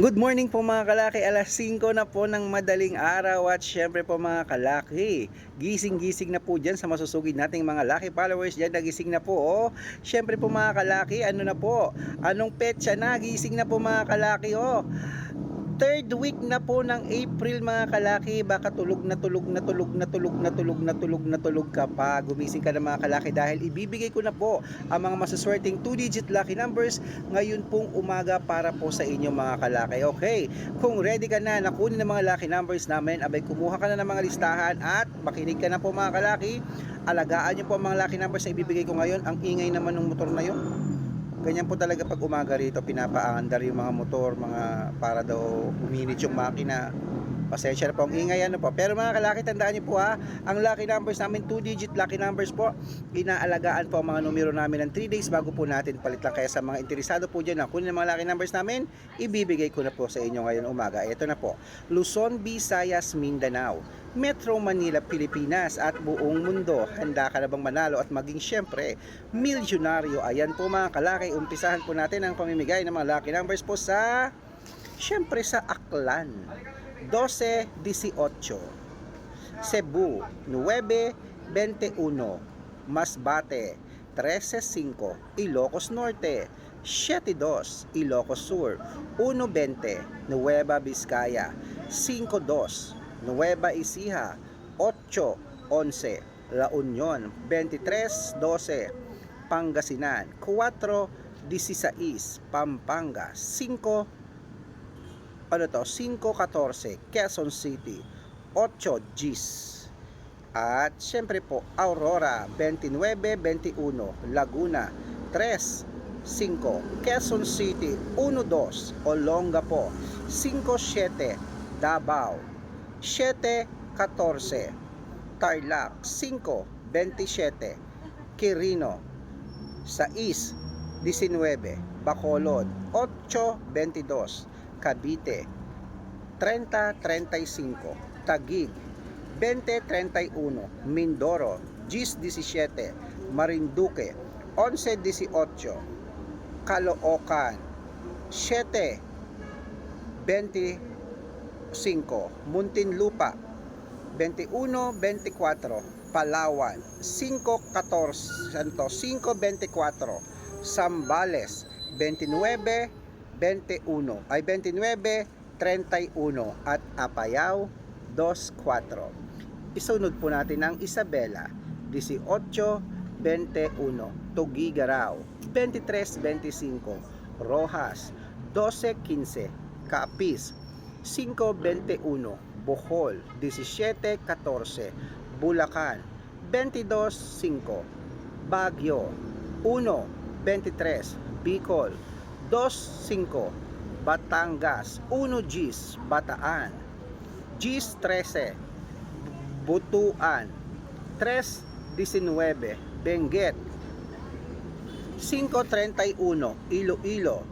Good morning po mga kalaki, alas 5 na po ng madaling araw at syempre po mga kalaki, gising-gising na po dyan sa masusugid nating mga lucky followers dyan, nagising na po oh. Syempre po mga kalaki, ano na po, anong petsa na, gising na po mga kalaki oh. Third week na po ng April mga kalaki, baka tulog na tulog na tulog na tulog na tulog na tulog na tulog ka pa. Gumising ka na mga kalaki dahil ibibigay ko na po ang mga masaswerteng 2-digit lucky numbers ngayon pong umaga para po sa inyo mga kalaki. Okay, kung ready ka na nakunin ng mga lucky numbers namin, abay kumuha ka na ng mga listahan at makinig ka na po mga kalaki. Alagaan nyo po ang mga lucky numbers na ibibigay ko ngayon. Ang ingay naman ng motor na yun. Ganyan po talaga pag umaga rito, pinapaandar yung mga motor, mga para daw uminit yung makina. Pasensya na po ang ingay ano po. Pero mga kalaki, tandaan niyo po ha, ang lucky numbers namin, 2 digit lucky numbers po, inaalagaan po ang mga numero namin ng 3 days bago po natin palit lang. Kaya sa mga interesado po dyan na kunin ang mga lucky numbers namin, ibibigay ko na po sa inyo ngayon umaga. Ito na po, Luzon, Visayas, Mindanao, Metro Manila, Pilipinas at buong mundo. Handa ka na bang manalo at maging syempre milyonaryo? Ayan po mga kalaki, umpisahan po natin ang pamimigay ng mga lucky numbers po sa syempre sa Aklan. 12-18 Cebu 9-21 Masbate 13-5 Ilocos Norte 7-2 Ilocos Sur 1-20 Nueva Vizcaya 5-2 Nueva Ecija 8-11 La Union 23-12 Pangasinan 4-16 Pampanga. 5 ano to, 5.14 Quezon City, 8 Gis. At syempre po, Aurora, 29-21 Laguna, 3 5 Quezon City, 1-2 Olongapo, 5-7 Davao, 7-14 Tarlac, 5-27 Quirino, 6 19 Bacolod, 8-22 Cavite. 30-35 Taguig. 20-31 Mindoro. 10-17 Marinduque. 11-18 Caloocan. 7-25 Muntinlupa. 21-24 Palawan. 5-14 Santo 5-24 Sambales 29 21 ay 29 31 at Apayao 24 isunod po natin ang Isabela 18 21 Tugigaraw 23 25 Rojas 12 15 Capiz 5 21 Bohol 17 14 Bulacan 22 5 Baguio 1 23 Bicol. 2.5 Batangas. 1 Gis Bataan. Gis 13 Butuan. 3.19 Benguet. 5.31 Iloilo.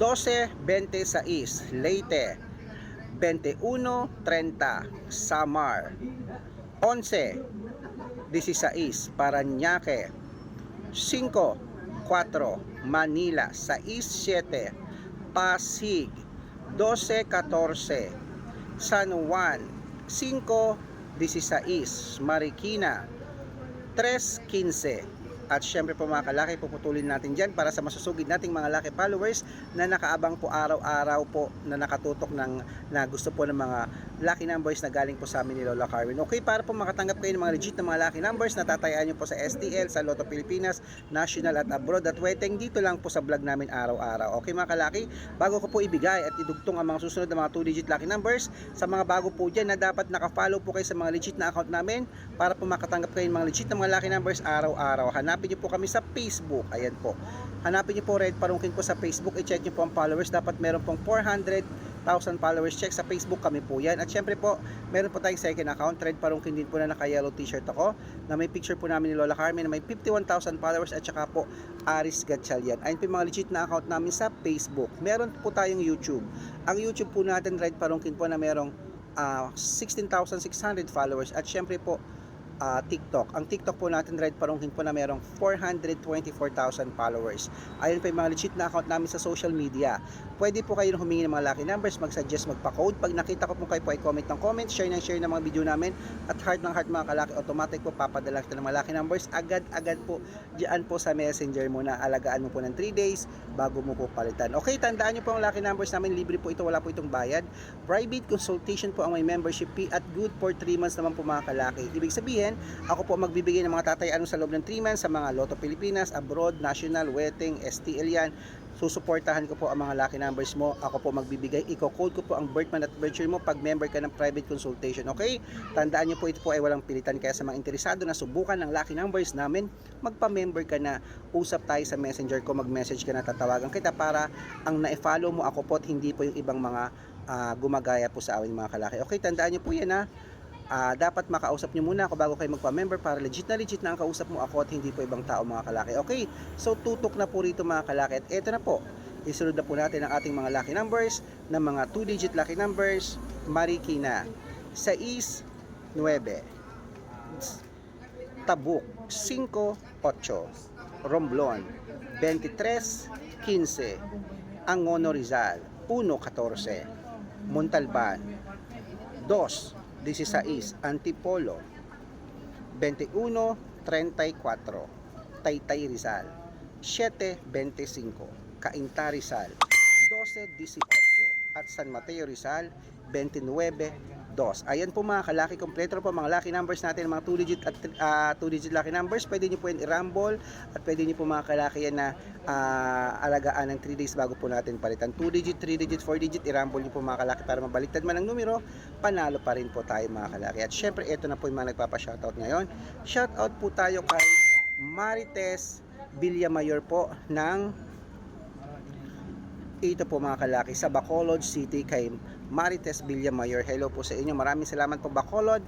12.26 Leyte. 21.30 Samar. 11.16 Paranaque 5 4 Manila. 6-7 Pasig. 12-14 San Juan. 5-16 Marikina. 3-15 at syempre po mga kalaki puputulin natin dyan para sa masusugid nating mga laki followers na nakaabang po araw-araw po na nakatutok ng na gusto po ng mga lucky numbers na galing po sa amin ni Lola Carwin. Okay, para po makatanggap kayo ng mga legit na mga lucky numbers na tatayaan nyo po sa STL, sa Lotto Pilipinas, National at Abroad at waiting dito lang po sa vlog namin araw-araw. Okay mga kalaki, bago ko po ibigay at idugtong ang mga susunod na mga 2 digit lucky numbers sa mga bago po dyan na dapat naka-follow po kayo sa mga legit na account namin para po makatanggap kayo ng mga legit na mga lucky numbers araw-araw. Hanapin nyo po kami sa Facebook. Ayan po. Hanapin nyo po Red Parungkin po sa Facebook. I-check nyo po ang followers. Dapat meron pong 400 1,000 followers. Check sa Facebook kami po yan. At syempre po meron po tayong second account. Red Parungkin din po na naka yellow t-shirt ako na may picture po namin ni Lola Carmen na may 51,000 followers at saka po Aris Gatchalian ayun po yung mga legit na account namin sa Facebook. Meron po tayong YouTube. Ang YouTube po natin Red Parungkin po na merong ah, 16,600 followers. At syempre po ah, TikTok. Ang TikTok po natin, Red Parungkin po na merong 424,000 followers. Ayun po yung mga legit na account namin sa social media. pwede po kayo humingi ng mga lucky numbers, mag-suggest, magpa-code. Pag nakita ko po kayo po ay comment ng comment, share ng share ng mga video namin, at heart ng heart mga kalaki, automatic po papadala kita ng mga lucky numbers. Agad-agad po, diyan po sa messenger mo na alagaan mo po ng 3 days bago mo po palitan. Okay, tandaan nyo po ang lucky numbers namin, libre po ito, wala po itong bayad. Private consultation po ang may membership fee at good for 3 months naman po mga kalaki. Ibig sabihin, ako po magbibigay ng mga tatay ano sa loob ng 3 months sa mga Lotto Pilipinas, abroad, national, wedding, STL yan. Susuportahan ko po ang mga lucky numbers mo. Ako po magbibigay. Iko-code ko po ang birth month at birth year mo pag member ka ng private consultation. Okay? Tandaan nyo po ito po ay walang pilitan. Kaya sa mga interesado na subukan ng lucky numbers namin, magpa-member ka na. Usap tayo sa messenger ko. Mag-message ka na tatawagan kita para ang na-follow mo ako po at hindi po yung ibang mga ah, gumagaya po sa amin mga kalaki. Okay, tandaan nyo po yan ha. Ah, dapat makausap nyo muna ako bago kayo magpa-member para legit na legit na ang kausap mo ako at hindi po ibang tao mga kalaki. Okay, so tutok na po rito mga kalaki at eto na po. Isunod na po natin ang ating mga lucky numbers ng mga 2-digit lucky numbers. Marikina, 6, 9, Tabuk, 5, 8, Romblon, 23, 15, Angono Rizal, 1, 14, Montalban, 2, 16, Antipolo, 21, 34, Taytay Rizal, 7, 25, Cainta Rizal, 12, 18, at San Mateo Rizal, 29, 2. Ayan po mga kalaki kompleto po mga lucky numbers natin, mga 2 digit at 2 digit lucky numbers. Pwede niyo po yan i-rumble at pwede niyo po mga kalaki yan na ah, alagaan ng 3 days bago po natin palitan. 2 digit, 3 digit, 4 digit, i-rumble niyo po mga kalaki para mabaliktad man ang numero, panalo pa rin po tayo mga kalaki. At syempre, ito na po yung mga nagpapa-shoutout ngayon. Shoutout po tayo kay Marites Villamayor po ng ito po mga kalaki sa Bacolod City kay Marites Villamayor. Hello po sa inyo. Maraming salamat po Bacolod.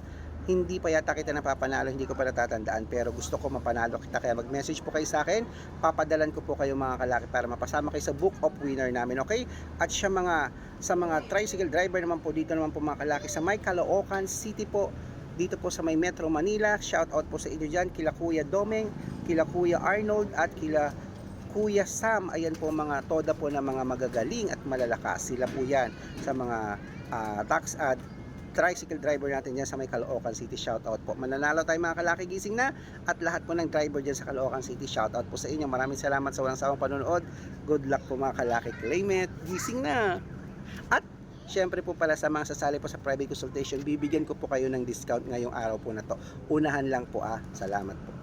Hindi pa yata kita napapanalo, hindi ko pa natatandaan pero gusto ko mapanalo kita kaya mag-message po kayo sa akin. Papadalan ko po kayo mga kalaki para mapasama kayo sa book of winner namin, okay? At sa mga sa mga tricycle driver naman po dito naman po mga kalaki sa May Caloocan City po dito po sa may Metro Manila. Shout out po sa inyo dyan, kila Kuya Domeng, kila Kuya Arnold at kila Kuya Sam, ayan po mga toda po ng mga magagaling at malalakas. Sila po yan sa mga ah, tax at tricycle driver natin dyan sa may Caloocan City. Shout out po. Mananalo tayo mga kalaki gising na at lahat po ng driver dyan sa Caloocan City. Shout out po sa inyo. Maraming salamat sa walang sawang panonood. Good luck po mga kalaki. Claim it. Gising na. At Siyempre po pala sa mga sasali po sa private consultation, bibigyan ko po kayo ng discount ngayong araw po na to. Unahan lang po ah. Salamat po.